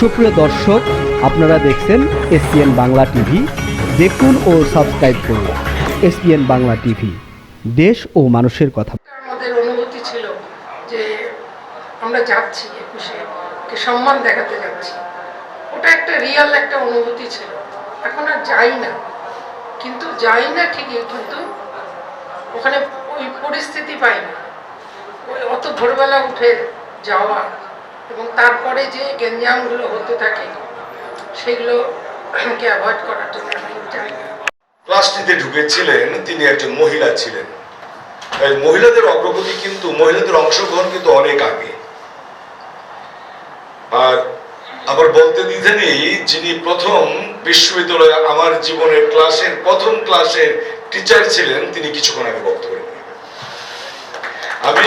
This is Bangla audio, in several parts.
সুপ্রিয় দর্শক, আপনারা দেখছেন এসপিএন বাংলা টিভি। দেখুন ও সাবস্ক্রাইব করুন এসপিএন বাংলা টিভি। দেশ ও মানুষের কথা। আমাদের অনুভূতি ছিল যে আমরা যাচ্ছি একুশে সম্মান দেখাতে যাচ্ছি। ওটা একটা রিয়াল একটা অনুভূতি ছিল। এখন আর যাই না। কিন্তু যাই না ঠিকই, কিন্তু ওখানে ওই পরিস্থিতি পাই না। অত ভোরবেলা উঠে যাওয়া এবং তারপরে যে গেঞ্জামগুলো হতে থাকে সেগুলোকে অ্যাভয়েড করার জন্য ক্লাসটিতে ঢুকেছিলেন, তিনি একজন মহিলা ছিলেন। মহিলাদের অগ্রগতি কিন্তু, মহিলাদের অংশগ্রহণ কিন্তু অনেক আগে। আর আবার বলতে দিতে নেই, যিনি প্রথম বিশ্ববিদ্যালয়ে আমার জীবনের ক্লাসের, প্রথম ক্লাসের টিচার ছিলেন, তিনি কিছুক্ষণ আগে বক্তব্য।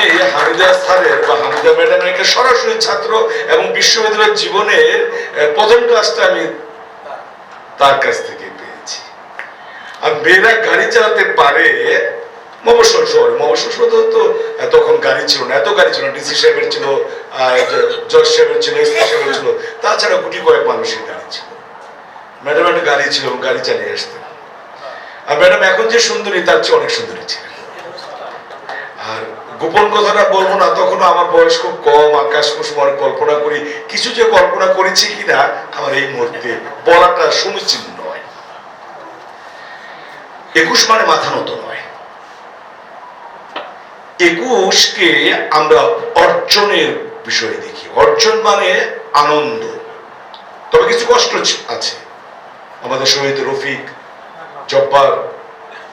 আমি হামিদা স্যারের বা হামিদা ম্যাডামের সরাসরি ছাত্র এবং বিশ্ববিদ্যালয়ের জীবনের প্রথম ক্লাসটা আমি তার কাছ থেকে পেয়েছি। আর মেয়েরা গাড়ি চালাতে পারে, মফস্বল শহরে। মফস্বল শহরে তো- তখন গাড়ি ছিল না, এত গাড়ি ছিল ডিসি সাহেবের ছিল জজ সাহেবের ছিল এসপি সাহেবের ছিল। তাছাড়া গুটি কয়েক মানুষের গাড়ি ছিল। ম্যাডাম একটা গাড়ি ছিল, গাড়ি চালিয়ে আসতেন। আর ম্যাডাম এখন যে সুন্দরী, তার চেয়ে অনেক সুন্দরী আর গোপন কথাটা বলব না তখন আমার বয়স খুব কম, আকাশ কুসুমার কল্পনা করি। কিছু যে কল্পনা করেছি কিনা, আমার এই মুহূর্তে বলাটা সমীচীন নয়। একুশ মানে মাথা নত নয়। একুশকে আমরা অর্জনের বিষয়ে দেখি। অর্জন মানে আনন্দ। তবে কিছু কষ্ট আছে। আমাদের শহীদ রফিক, জব্বার,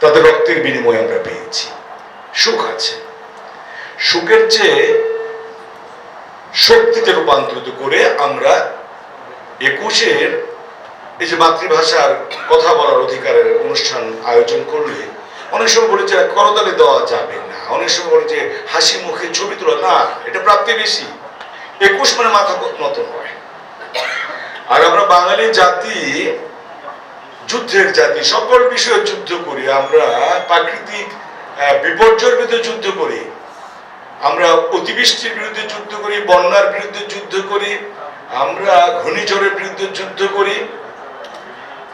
তাদের রক্তের বিনিময়ে আমরা পেয়েছি। সুখ আছে। সুখের চেয়ে শক্তিতে রূপান্তরিত করে আমরা একুশের এই যে মাতৃভাষার কথা বলার অধিকারের অনুষ্ঠান আয়োজন করলে অনেক সময় বলে যে করতালি দেওয়া যাবে না। অনেক সময় বলে যে হাসি মুখে ছবি তোলা, না, এটা প্রাপ্তি বেশি। একুশ মানে মাথা নত নয়। আর আমরা বাঙালি জাতি, যুদ্ধের জাতি, সকল বিষয়ে যুদ্ধ করি। আমরা প্রাকৃতিক বিপর্যয়ের বিরুদ্ধে যুদ্ধ করি। আমরা অতিবৃষ্টির বিরুদ্ধে যুদ্ধ করি, বন্যার বিরুদ্ধে যুদ্ধ করি, আমরা ঘূর্ণিঝড়ের বিরুদ্ধে যুদ্ধ করি।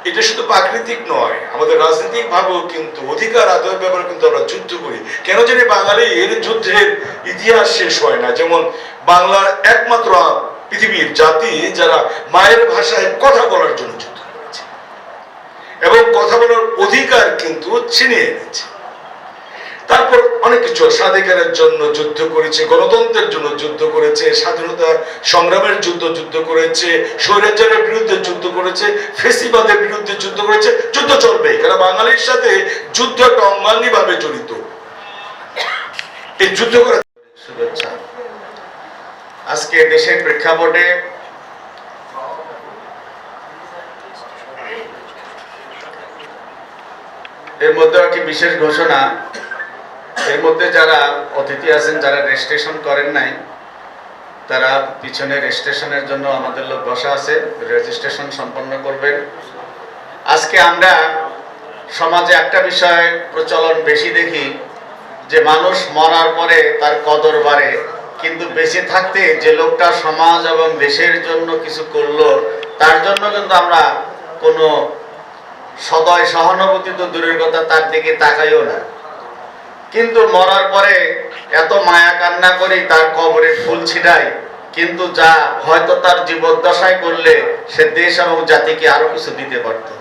এটা শুধু প্রাকৃতিক নয়, আমাদের রাজনৈতিক ভাবেও কিন্তু অধিকার, আদায়ের ব্যাপারে কিন্তু আমরা যুদ্ধ করি। কেন জানি বাঙালি এর যুদ্ধের ইতিহাস শেষ হয় না। যেমন বাংলার একমাত্র পৃথিবীর জাতি যারা মায়ের ভাষায় কথা বলার জন্য যুদ্ধ করেছে। এবং কথা বলার অধিকার কিন্তু ছিনিয়ে এনেছে। অনেক কিছু স্বাধিকারের জন্য যুদ্ধ করেছে, গণতন্ত্রের জন্য যুদ্ধ করেছে, স্বাধীনতা সংগ্রামের যুদ্ধ যুদ্ধ করেছে, স্বৈরাচারের বিরুদ্ধে যুদ্ধ করেছে, ফেসিবাদের বিরুদ্ধে যুদ্ধ করেছে, যুদ্ধ চলবে। কারণ বাঙালির সাথে যুদ্ধ একটা অঙ্গাঙ্গি ভাবে জড়িত। এই যুদ্ধ করে শুভেচ্ছা। আজকে দেশের প্রেক্ষাপটে এর মধ্যে একটি বিশেষ ঘোষণা এর মধ্যে যারা অতিথি আছেন, যারা রেজিস্ট্রেশন করেন নাই, তারা পিছনে রেজিস্ট্রেশনের জন্য আমাদের লোক বসা আছে। রেজিস্ট্রেশন সম্পন্ন করবেন। আজকে আমরা সমাজে একটা বিষয় প্রচলন বেশি দেখি, যে মানুষ মরার পরে তার কদর বাড়ে, কিন্তু বেঁচে থাকতে যে লোকটা সমাজ এবং দেশের জন্য কিছু করল, তার জন্য কিন্তু আমরা কোনো সদয় সহানুভূতি তো দূরের কথা, তার দিকে তাকাইও না। কিন্তু মরার পরে এত মায়া কান্না করি, তার কবরে ফুল ছিটাই কিন্তু যা হয়তো তার জীবদ্দশায় করলে, সে দেশ এবং জাতিকে আরও কিছু দিতে পারতো।